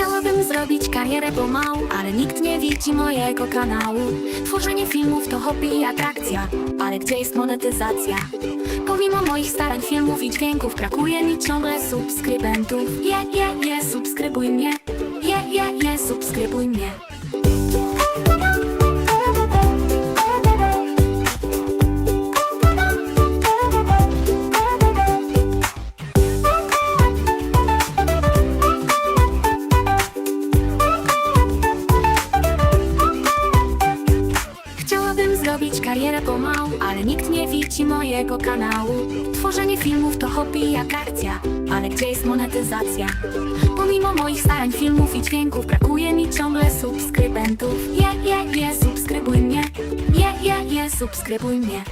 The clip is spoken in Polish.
Chciałabym zrobić karierę pomału, ale nikt nie widzi mojego kanału. Tworzenie filmów to hobby i atrakcja, ale gdzie jest monetyzacja? Pomimo moich starań, filmów i dźwięków, brakuje mi ciągle subskrybentów. Je, je, je, subskrybuj Chciałabym zrobić karierę pomału, ale nikt nie widzi mojego kanału. Tworzenie filmów to hobby i atrakcja, ale gdzie jest monetyzacja? Pomimo moich starań, filmów i dźwięków, brakuje mi ciągle subskrybentów. Je, je, je, subskrybuj mnie. Je, je, je, subskrybuj mnie.